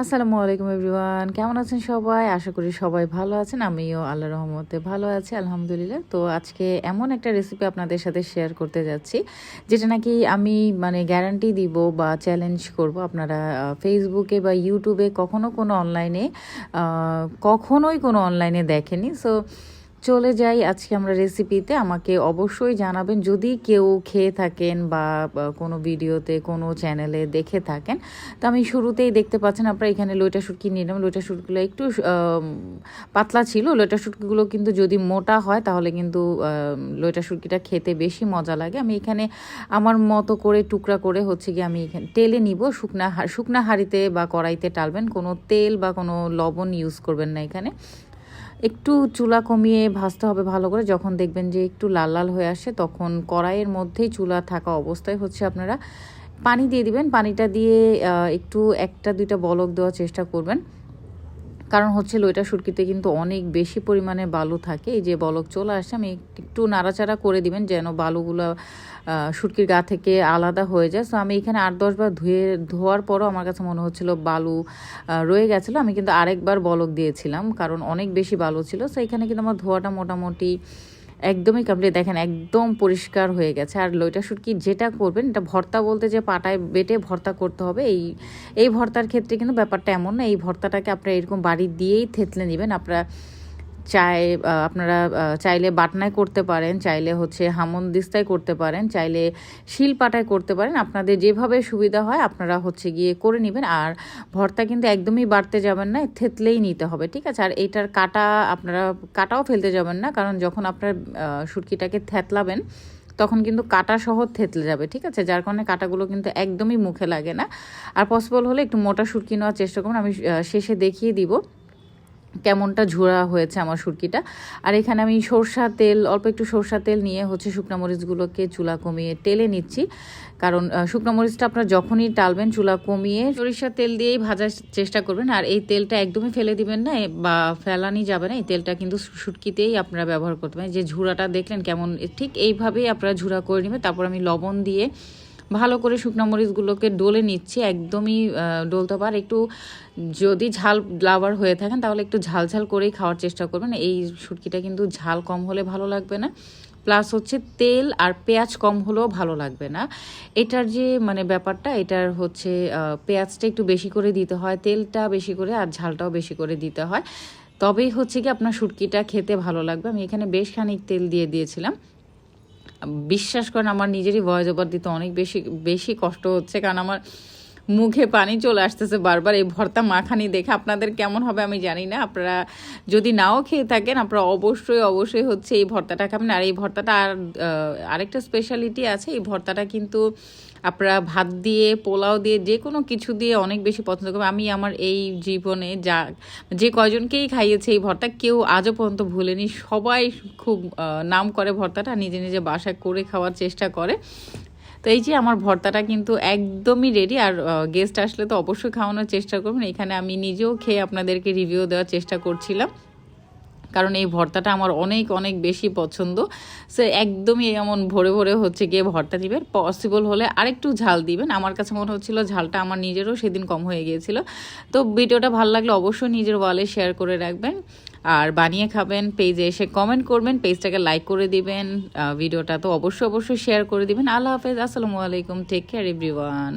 আসসালামু আলাইকুম এভরিওয়ান, কেমন আছেন সবাই? আশা করি সবাই ভালো আছেন, আমিও আল্লাহ রহমতে ভালো আছি, আলহামদুলিল্লাহ। তো আজকে এমন একটা রেসিপি আপনাদের সাথে শেয়ার করতে যাচ্ছি, যেটা নাকি আমি মানে গ্যারান্টি দিব বা চ্যালেঞ্জ করব। আপনারা ফেসবুকে বা ইউটিউবে কখনো কোনো অনলাইনে কখনোই কোনো অনলাইনে দেখেনি। সো চলে যাই আজকে আমরা রেসিপিতে আমাকে অবশ্যই জানাবেন। যদি কেউ খেয়ে থাকেন বা কোনো ভিডিওতে, কোনো চ্যানেলে দেখে থাকেন, তো আমি শুরুতেই দেখতে পাচ্ছেন আপনারা এখানে লইটা শুটকি নিলাম লইটা শুটকিগুলো একটু পাতলা ছিল। লইটা শুটকিগুলো কিন্তু যদি মোটা হয়, তাহলে কিন্তু লইটা শুটকিটা খেতে বেশি মজা লাগে। আমি এখানে আমার মতো করে, টুকরা করে হচ্ছে কি আমি এখানে তেলে নিব। শুকনা শুকনা হাঁড়িতে বা কড়াইতে টালবেন। কোনো তেল বা কোনো লবণ ইউজ করবেন না এখানে। একটু চুলা কমিয়ে ভাজতে হবে ভালো করে। যখন দেখবেন যে একটু লাল লাল হয়ে আসে, তখন কড়াইয়ের মধ্যেই চুলা থাকা অবস্থায় হচ্ছে আপনারা পানি দিয়ে দিবেন। পানিটা দিয়ে একটু একটা দুইটা বলক দেওয়ার চেষ্টা করবেন। কারণ হচ্ছে লইটা সুটকিতে কিন্তু অনেক বেশি পরিমাণে বালু থাকে। এই যে বলক চলে আসে, আমি একটু নাড়াচাড়া করে দিবেন যেন বালুগুলো সুরকির গা থেকে আলাদা হয়ে যায়। সো আমি এখানে আট দশবার ধুয়ে, ধোয়ার পরও আমার কাছে মনে হচ্ছিল বালু রয়ে গেছিল। আমি কিন্তু আরেকবার বলক দিয়েছিলাম, কারণ অনেক বেশি বালু ছিল। সো এখানে কিন্তু আমার ধোয়াটা মোটামুটি একদমই কমপ্লিট দেখেন, একদম পরিষ্কার হয়ে গেছে। আর লইটা শুটকি যেটা করবেন, এটা ভর্তা বলতে যে পাটায় বেটে ভর্তা করতে হবে, এই এই ভর্তার ক্ষেত্রে কিন্তু ব্যাপারটা এমন না। এই ভর্তাটাকে আপনারা এরকম বাড়ি দিয়েই থেতলে নেবেন। আপনারা চাই আপনারা চাইলে বাটনায় করতে পারেন চাইলে হচ্ছে হামন দিস্তায় করতে পারেন চাইলে শিল পাটায় করতে পারেন। আপনাদের যেভাবে সুবিধা হয় আপনারা হচ্ছে গিয়ে করে নেবেন। আর ভর্তা কিন্তু একদমই বাড়তে যাবেন না থেতলেই নিতে হবে ঠিক আছে? আর এইটার কাটা আপনারা কাটাও ফেলতে যাবেন না কারণ যখন আপনার আহ, শুটকিটাকে থেতলাবেন তখন কিন্তু কাটা সহ থেতলে যাবে ঠিক আছে? যার কারণে কাটাগুলো কিন্তু একদমই মুখে লাগে না। আর পসিবল হলে একটু মোটা শুটকি নেওয়ার চেষ্টা করুন আমি শেষে দেখিয়ে দিব। কেমনটা ঝোড়া হয়েছে আমার সুরকিটা। আর এখানে আমি সরষা তেল, অল্প একটু সরষা তেল নিয়ে হচ্ছে শুকনা মরিচগুলোকে চুলা কমিয়ে টেলে নিচ্ছি। কারণ শুকনো মরিচটা আপনারা যখনই টালবেন চুলা কমিয়ে সরিষার তেল দিয়েই ভাজার চেষ্টা করবেন। আর এই তেলটা একদমই ফেলে দিবেন না বা ফেলানি যাবে না। এই তেলটা কিন্তু শুটকিতেই আপনারা ব্যবহার করতে পারেন। যে ঝুড়াটা দেখলেন কেমন ঠিক এইভাবেই আপনারা ঝুড়া করে নেবেন। তারপর আমি লবণ দিয়ে ভালো করে শুকনো মরিচগুলোকে ডলে নিচ্ছি, একদমই ডলতে পার একটু যদি ঝাল লাভার হয়ে থাকেন, তাহলে একটু ঝাল ঝাল করেই খাওয়ার চেষ্টা করবেন। এই শুটকিটা কিন্তু ঝাল কম হলে ভালো লাগবে না। প্লাস হচ্ছে তেল আর পেঁয়াজ কম হলেও ভালো লাগবে না। এটার যে মানে ব্যাপারটা, এটার হচ্ছে পেঁয়াজটা একটু বেশি করে দিতে হয়, তেলটা বেশি করে আর ঝালটাও বেশি করে দিতে হয়। তবেই হচ্ছে কি, আপনার শুটকিটা খেতে ভালো লাগবে। আমি এখানে বেশ খানিক তেল দিয়ে দিয়েছিলাম। বিশ্বাস করেন আমার নিজেরই ভয়েস ওভার দিতে অনেক বেশি বেশি কষ্ট হচ্ছে কারণ আমার মুখে পানি চলে আসতেছে বারবার। এই ভর্তা মাখানি দেখে আপনাদের কেমন হবে আমি জানি না। আপনারা যদি নাও খেয়ে থাকেন, আপনারা অবশ্যই অবশ্যই হচ্ছে এই ভর্তাটা খাবেন। আর এই ভর্তাটা আর আরেকটা স্পেশালিটি আছে। এই ভর্তাটা কিন্তু আপনারা ভাত দিয়ে, পোলাও দিয়ে যে কোনো কিছু দিয়ে অনেক বেশি পছন্দ করবে আমি আমার এই জীবনে যা, যে কয়জনকেই খাইয়েছে এই ভর্তা, কেউ আজও পর্যন্ত ভুলেনি। সবাই খুব নাম করে ভর্তাটা, নিজে নিজে বাসায় করে খাওয়ার চেষ্টা করে। তো এই যে আমার ভর্তাটা কিন্তু একদমই রেডি আর গেস্ট আসলে তো অবশ্যই খাওয়ানোর চেষ্টা করবেন। এখানে আমি নিজেও খেয়ে আপনাদেরকে রিভিউ দেওয়ার চেষ্টা করছিলাম। কারণ এই ভর্তাটা আমার অনেক অনেক বেশি পছন্দ। সে একদমই এমন ভরে ভরে হচ্ছে গিয়ে ভর্তা দিবেন। পসিবল হলে আরেকটু ঝাল দিবেন। আমার কাছে মনে হচ্ছিল ঝালটা আমার নিজেরও সেদিন কম হয়ে গিয়েছিল। তো ভিডিওটা ভালো লাগলে অবশ্যই নিজের ওয়ালে শেয়ার করে রাখবেন। আর বানিয়ে খাবেন, পেজে এসে কমেন্ট করবেন, পেজটাকে লাইক করে দিবেন। ভিডিওটা তো অবশ্যই অবশ্যই শেয়ার করে দিবেন। আল্লাহ হাফেজ, আসসালামু আলাইকুম। Take care everyone